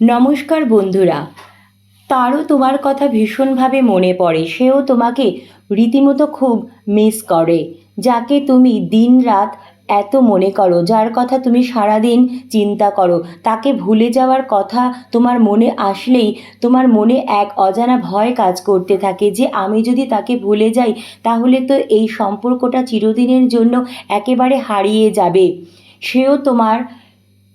নমস্কার বন্ধুরা। তারও তোমার কথা ভীষণভাবে মনে পড়ে, সেও তোমাকে রীতিমতো খুব মিস করে, যাকে তুমি দিন রাত এত মনে করো, যার কথা তুমি সারাদিন চিন্তা করো, তাকে ভুলে যাওয়ার কথা তোমার মনে আসলেই তোমার মনে এক অজানা ভয় কাজ করতে থাকে যে, আমি যদি তাকে ভুলে যাই, তাহলে তো এই সম্পর্কটা চিরদিনের জন্য একেবারে হারিয়ে যাবে। সেও তোমার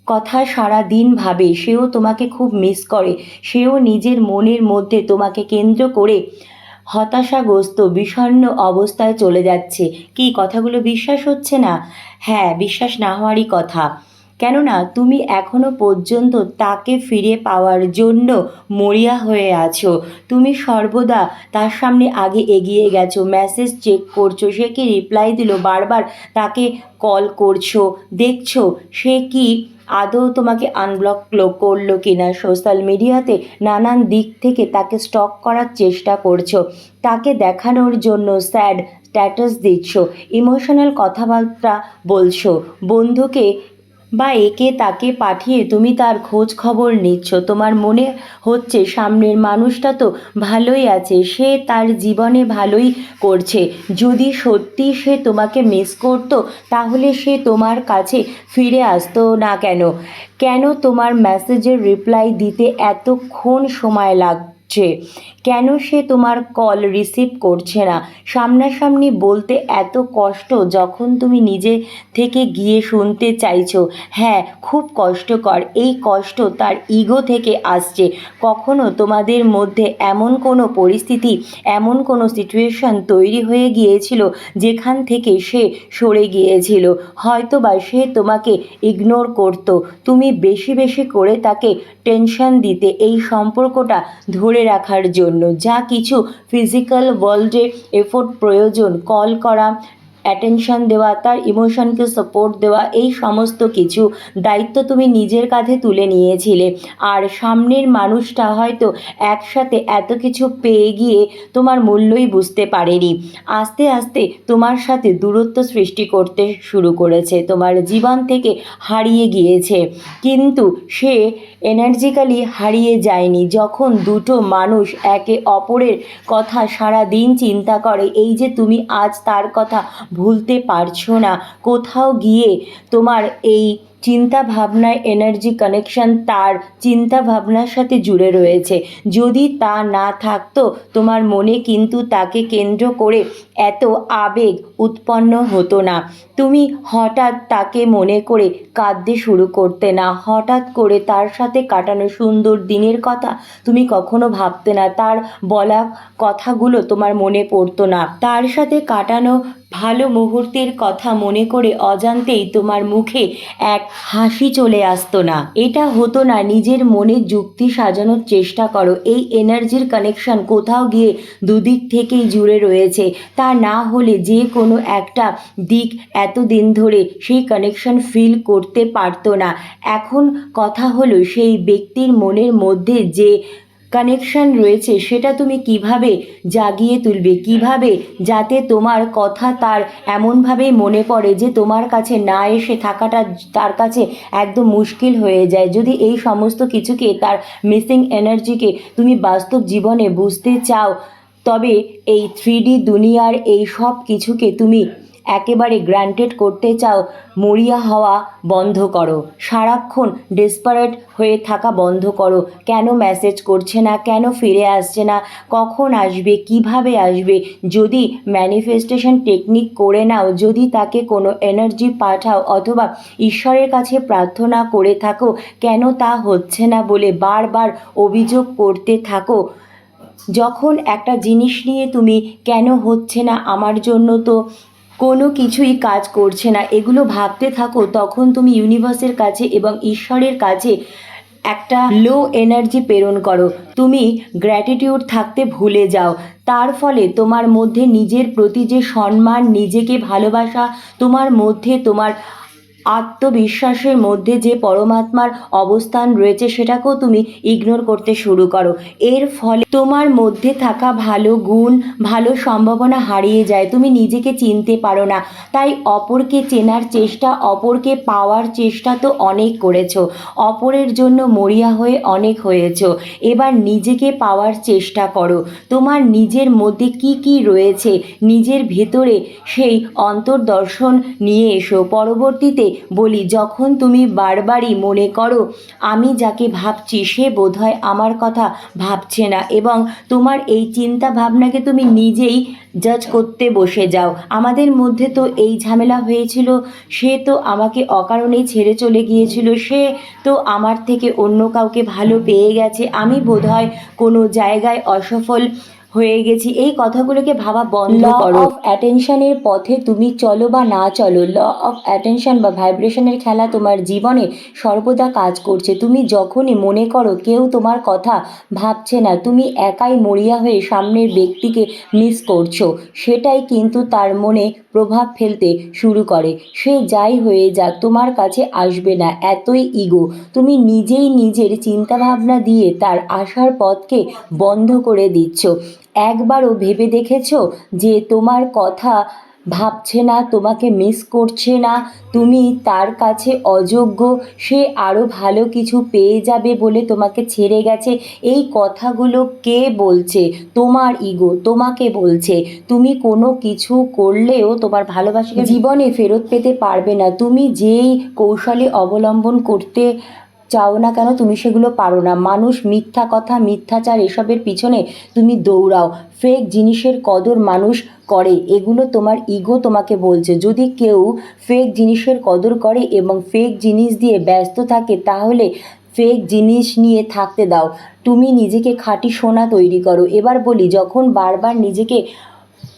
কথা সারা দিন ভাবে, সেও তোমাকে খুব মিস করে, সেও নিজের মনের মধ্যে তোমাকে কেন্দ্র করে হতাশাগ্রস্ত, বিষণ্ণ অবস্থায় চলে যাচ্ছে। কি, কথাগুলো বিশ্বাস হচ্ছে না? হ্যাঁ বিশ্বাস না হওয়ারই কথা। কেননা, তুমি এখনও পর্যন্ত তাকে ফিরে পাওয়ার জন্য মরিয়া হয়ে আছো। তুমি সর্বদা তার সামনে আগে এগিয়ে গেছো মেসেজ চেক করছ, সে কি রিপ্লাই দিল, বারবার তাকে কল করছ, দেখছ, সে কি আদৌ তোমাকে আনব্লক করল কিনা সোশ্যাল মিডিয়াতে নানান দিক থেকে তাকে স্টক করার চেষ্টা করছ। তাকে দেখানোর জন্য স্যাড স্ট্যাটাস দিচ্ছ। ইমোশনাল কথাবার্তা বলছো। বন্ধুকে বা একে তাকে পাঠিয়ে তুমি তার খোঁজ খবর নিচ্ছ। তোমার মনে হচ্ছে সামনের মানুষটা তো ভালোই আছে, সে তার জীবনে ভালোই করছে। যদি সত্যি সে তোমাকে মিস করতো, তাহলে সে তোমার কাছে ফিরে আসতো না কেন? কেন তোমার মেসেজের রিপ্লাই দিতে এতক্ষণ সময় লাগছে কেন সে তোমার কল রিসিভ করছে না? সামনাসামনি বলতে এত কষ্ট যখন তুমি নিজে থেকে গিয়ে শুনতে চাইছো। হ্যাঁ খুব কষ্টকর। এই কষ্ট তার ইগো থেকে আসছে। কখনো তোমাদের মধ্যে এমন কোনো পরিস্থিতি, এমন কোনো সিচুয়েশন তৈরি হয়ে গিয়েছিল যেখান থেকে সে সরে গিয়েছিল? হয়তো বা সে তোমাকে ইগনোর করতো। তুমি বেশি বেশি করে তাকে টেনশন দিতে, এই সম্পর্কটা ধরে রাখার জন্য যা কিছু ফিজিক্যাল ওয়ার্ল্ডে এফোর্ট প্রয়োজন কল করা অ্যাটেনশন দেওয়া, তার ইমোশনকে সাপোর্ট দেওয়া, এই সমস্ত কিছু দায়িত্ব তুমি নিজের কাঁধে তুলে নিয়েছিলে। আর সামনের মানুষটা হয়তো একসাথে এত কিছু পেয়ে গিয়ে তোমার মূল্যই বুঝতে পারেনি। আস্তে আস্তে তোমার সাথে দূরত্ব সৃষ্টি করতে শুরু করেছে, তোমার জীবন থেকে হারিয়ে গিয়েছে। কিন্তু সে এনার্জিক্যালি হারিয়ে যায়নি। যখন দুটো মানুষ একে অপরের কথা সারা দিন চিন্তা করে, এই যে তুমি আজ তার কথা ভুলতে পারছ না। কোথাও গিয়ে তোমার এই চিন্তা ভাবনায় এনার্জি কানেকশন তার চিন্তা ভাবনার সাথে জুড়ে রয়েছে। যদি তা না থাকতো, তোমার মনে কিন্তু তাকে কেন্দ্র করে এত আবেগ উৎপন্ন হতো না। তুমি হঠাৎ তাকে মনে করে কাঁদতে শুরু করতে না, হঠাৎ করে তার সাথে কাটানো সুন্দর দিনের কথা তুমি কখনো ভাবতে না। তার বলা কথাগুলো তোমার মনে পড়তো না। তার সাথে কাটানো ভালো মুহূর্তের কথা মনে করে অজান্তেই তোমার মুখে এক হাসি চলে আসতো না। এটা হতো না, নিজের মনে যুক্তি সাজানোর চেষ্টা করো। এই এনার্জির কানেকশন কোথাও গিয়ে দুদিক থেকেই জুড়ে রয়েছে। তা না হলে যে কোনো একটা দিক এতদিন ধরে সেই কানেকশন ফিল করতে পারতো না। এখন কথা হলো সেই ব্যক্তির মনের মধ্যে যে কানেকশন রয়েছে, সেটা তুমি কীভাবে জাগিয়ে তুলবে? কীভাবে যাতে তোমার কথা তার এমনভাবেই মনে পড়ে যে তোমার কাছে না এসে থাকাটা তার কাছে একদম মুশকিল হয়ে যায়? যদি এই সমস্ত কিছুকে, তার মিসিং এনার্জিকে তুমি বাস্তব জীবনে বুঝতে চাও, তবে এই থ্রি দুনিয়ার এই সব কিছুকে তুমি একেবারে গ্রান্টেড করতে চাও, মরিয়া হওয়া বন্ধ করো। সারাক্ষণ ডেসপারেট হয়ে থাকা বন্ধ করো। কেন মেসেজ করছে না? কেন ফিরে আসছে না? কখন আসবে? কীভাবে আসবে? যদি ম্যানিফেস্টেশন টেকনিক করে নাও, যদি তাকে কোনো এনার্জি পাঠাও অথবা ঈশ্বরের কাছে প্রার্থনা করে থাকো, কেন তা হচ্ছে না বলে বারবার অভিযোগ করতে থাকো? যখন একটা জিনিস নিয়ে তুমি কেন হচ্ছে না? আমার জন্য তো কোনো কিছুই কাজ করছে না। এগুলো ভাবতে থাকো, তখন তুমি ইউনিভার্সের কাছে এবং ঈশ্বরের কাছে একটা লো এনার্জি প্রেরণ করো। তুমি গ্র্যাটিটিউড থাকতে ভুলে যাও। তার ফলে তোমার মধ্যে নিজের প্রতি যে সম্মান, নিজেকে ভালোবাসা, তোমার মধ্যে তোমার আত্মবিশ্বাসের মধ্যে যে পরমাত্মার অবস্থান রয়েছে সেটাকেও তুমি ইগনোর করতে শুরু করো। এর ফলে তোমার মধ্যে থাকা ভালো গুণ, ভালো সম্ভাবনা হারিয়ে যায়। তুমি নিজেকে চিনতে পারো না। তাই অপরকে চেনার চেষ্টা, অপরকে পাওয়ার চেষ্টা তো অনেক করেছ। অপরের জন্য মরিয়া হয়ে অনেক হয়েছো। এবার নিজেকে পাওয়ার চেষ্টা করো। তোমার নিজের মধ্যে কি কি রয়েছে? নিজের ভেতরে সেই অন্তর্দর্শন নিয়ে এসো। পরবর্তীতে বলি, যখন তুমি বারবারই মনে করো, আমি যাকে ভাবছি, সে বোধহয় আমার কথা ভাবছে না এবং তোমার এই চিন্তা ভাবনাকে তুমি নিজেই জাজ করতে বসে যাও। আমাদের মধ্যে তো এই ঝামেলা হয়েছিল, সে তো আমাকে অকারণেই ছেড়ে চলে গিয়েছিল, সে তো আমার থেকে অন্য কাউকে ভালো পেয়ে গেছে। আমি বোধহয় কোনো জায়গায় অসফল হয়ে গেছি। এই কথাগুলোকে ভাবা বন্ধ করো। অফ অ্যাটেনশনের পথে তুমি চলো বা না চলো। ল অফ অ্যাটেনশন বা ভাইব্রেশনের খেলা তোমার জীবনে সর্বদা কাজ করছে। তুমি যখনই মনে করো কেউ তোমার কথা ভাবছে না তুমি একাই মরিয়া হয়ে সামনের ব্যক্তিকে মিস করছ। সেটাই কিন্তু তার মনে প্রভাব ফেলতে শুরু করে। সে যাই হয়ে যাক তোমার কাছে আসবে না এতই ইগো তুমি নিজেই নিজের চিন্তাভাবনা দিয়ে তার আসার পথকে বন্ধ করে দিচ্ছ। একবারও ভেবে দেখেছ যে তোমার কথা ভাবছে না তোমাকে মিস করছে না তুমি তার কাছে অযোগ্য সে আরও ভালো কিছু পেয়ে যাবে বলে তোমাকে ছেড়ে গেছে? এই কথাগুলো কে বলছে? তোমার ইগো তোমাকে বলছে। তুমি কোনো কিছু করলেও তোমার ভালোবাসাকে জীবনে ফেরত পেতে পারবে না। তুমি যেই কৌশলে অবলম্বন করতে চাও না কেন? তুমি সেগুলো পারো না। মানুষ মিথ্যা কথা, মিথ্যাচার এসবের পিছনে তুমি দৌড়াও। ফেক জিনিসের কদর মানুষ করে। এগুলো তোমার ইগো তোমাকে বলছে। যদি কেউ ফেক জিনিসের কদর করে এবং ফেক জিনিস দিয়ে ব্যস্ত থাকে, তাহলে ফেক জিনিস নিয়ে থাকতে দাও। তুমি নিজেকে খাঁটি সোনা তৈরি করো। এবার বলি, যখন বারবার নিজেকে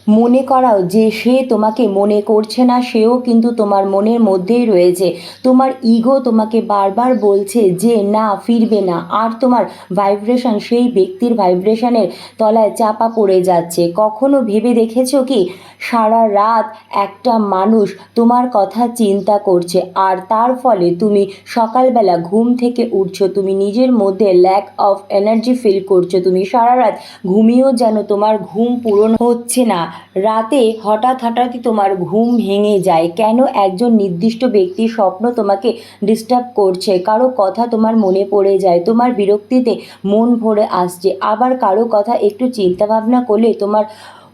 মনে করাও যে সে তোমাকে মনে করছে না, সেও কিন্তু তোমার মনের মধ্যেই রয়েছে। তোমার ইগো তোমাকে বারবার বলছে যে, না, ফিরবে না। আর তোমার ভাইব্রেশন সেই ব্যক্তির ভাইব্রেশনের তলায় চাপা পড়ে যাচ্ছে। কখনো ভেবে দেখেছ কি, সারা রাত একটা মানুষ তোমার কথা চিন্তা করছে, আর তার ফলে তুমি সকালবেলা ঘুম থেকে উঠছো, তুমি নিজের মধ্যে ল্যাক অফ এনার্জি ফিল করছ, তুমি সারা রাত ঘুমিয়েও যেন তোমার ঘুম পূরণ হচ্ছে না। রাতে হঠাৎ হঠাৎই তোমার ঘুম ভেঙে যায়। কেন একজন নির্দিষ্ট ব্যক্তির স্বপ্ন তোমাকে ডিস্টার্ব করছে? কারও কথা তোমার মনে পড়ে যায়, তোমার বিরক্তিতে মন ভরে আসছে। আবার কারও কথা একটু চিন্তাভাবনা করলে তোমার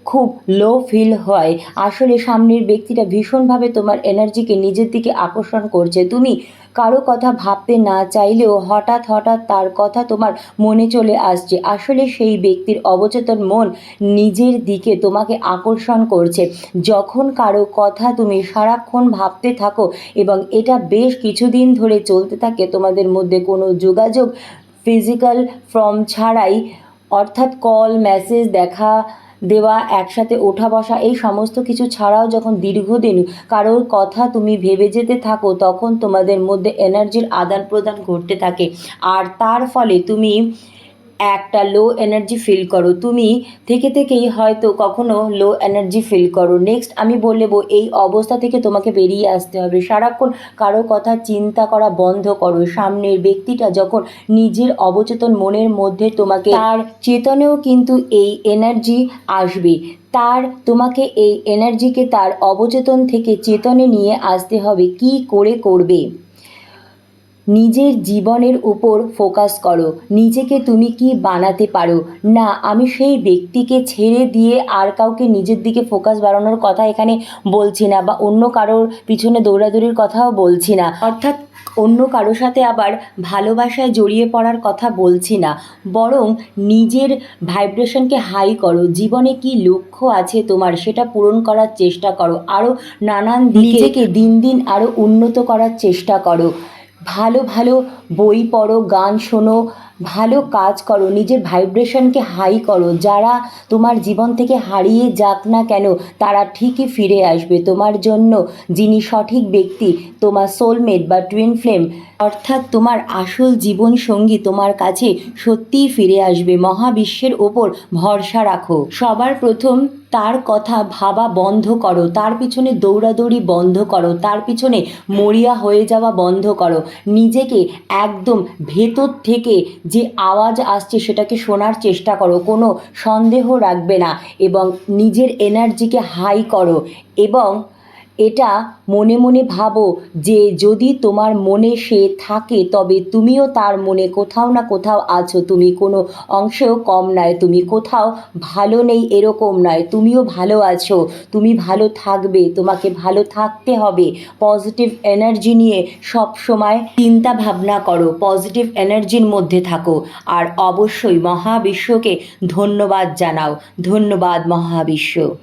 খুব লো ফিল হয়। আসলে সামনের ব্যক্তিটা ভীষণভাবে তোমার এনার্জিকে নিজের দিকে আকর্ষণ করছে। তুমি কারও কথা ভাবতে না চাইলেও হঠাৎ হঠাৎ তার কথা তোমার মনে চলে আসছে। আসলে সেই ব্যক্তির অবচেতন মন নিজের দিকে তোমাকে আকর্ষণ করছে। যখন কারও কথা তুমি সারাক্ষণ ভাবতে থাকো এবং এটা বেশ কিছুদিন ধরে চলতে থাকে, তোমাদের মধ্যে কোনো যোগাযোগ ফিজিক্যাল ফর্ম ছাড়াই, অর্থাৎ কল মেসেজ দেখা দেওয়া, একসাথে ওঠা বসা, এই সমস্ত কিছু ছাড়াও যখন দীর্ঘদিন কারোর কথা তুমি ভেবে যেতে থাকো, তখন তোমাদের মধ্যে এনার্জির আদান প্রদান ঘটতে থাকে। আর তার ফলে তুমি একটা লো এনার্জি ফিল করো। তুমি থেকে থেকেই হয়তো কখনো লো এনার্জি ফিল করো। নেক্সট আমি বলব এই অবস্থা থেকে তোমাকে বেরিয়ে আসতে হবে। সারাক্ষণ কারও কথা চিন্তা করা বন্ধ করো। সামনের ব্যক্তিটা যখন নিজের অবচেতন মনের মধ্যে তোমাকে, তার চেতনেও কিন্তু এই এনার্জি আসবে। তার, তোমাকে এই এনার্জিকে তার অবচেতন থেকে চেতনে নিয়ে আসতে হবে। কি করে করবে? নিজের জীবনের উপর ফোকাস করো। নিজেকে তুমি কি বানাতে পারো? না আমি সেই ব্যক্তিকে ছেড়ে দিয়ে আর কাউকে নিজের দিকে ফোকাস বাড়ানোর কথা এখানে বলছি না বা অন্য কারোর পিছনে দৌড়াদৌড়ির কথাও বলছি না। অর্থাৎ অন্য কারোর সাথে আবার ভালোবাসায় জড়িয়ে পড়ার কথা বলছি না। বরং নিজের ভাইব্রেশনকে হাই করো। জীবনে কি লক্ষ্য আছে তোমার সেটা পূরণ করার চেষ্টা করো। আরও নানান নিজেকে দিন দিন আরও উন্নত করার চেষ্টা করো। ভালো ভালো বই পড়ো, গান শোনো, ভালো কাজ করো, নিজের ভাইব্রেশনকে হাই করো। যারা তোমার জীবন থেকে হারিয়ে যাক না কেন, তারা ঠিকই ফিরে আসবে। তোমার জন্য যিনি সঠিক ব্যক্তি, তোমার সোলমেট বা টুইন ফ্লেম অর্থাৎ তোমার আসল জীবন সঙ্গী তোমার কাছে সত্যিই ফিরে আসবে। মহাবিশ্বের ওপর ভরসা রাখো। সবার প্রথম তার কথা ভাবা বন্ধ করো, তার পিছনে দৌড়াদৌড়ি বন্ধ করো, তার পিছনে মরিয়া হয়ে যাওয়া বন্ধ করো। নিজেকে একদম ভেতর থেকে যে আওয়াজ আসছে সেটাকে শোনার চেষ্টা করো, কোনো সন্দেহ রাখবে না এবং নিজের এনার্জিকে হাই করো এবং এটা মনে মনে ভাবো যে যদি তোমার মনে সে থাকে, তবে তুমিও তার মনে কোথাও না কোথাও আছো। তুমি কোনো অংশেও কম নয়, তুমি কোথাও ভালো নেই এরকম নয়। তুমিও ভালো আছো, তুমি ভালো থাকবে, তোমাকে ভালো থাকতে হবে। পজিটিভ এনার্জি নিয়ে সব সময় চিন্তা ভাবনা করো, পজিটিভ এনার্জির মধ্যে থাকো। আর অবশ্যই মহাবিশ্বকে ধন্যবাদ জানাও। ধন্যবাদ মহাবিশ্ব।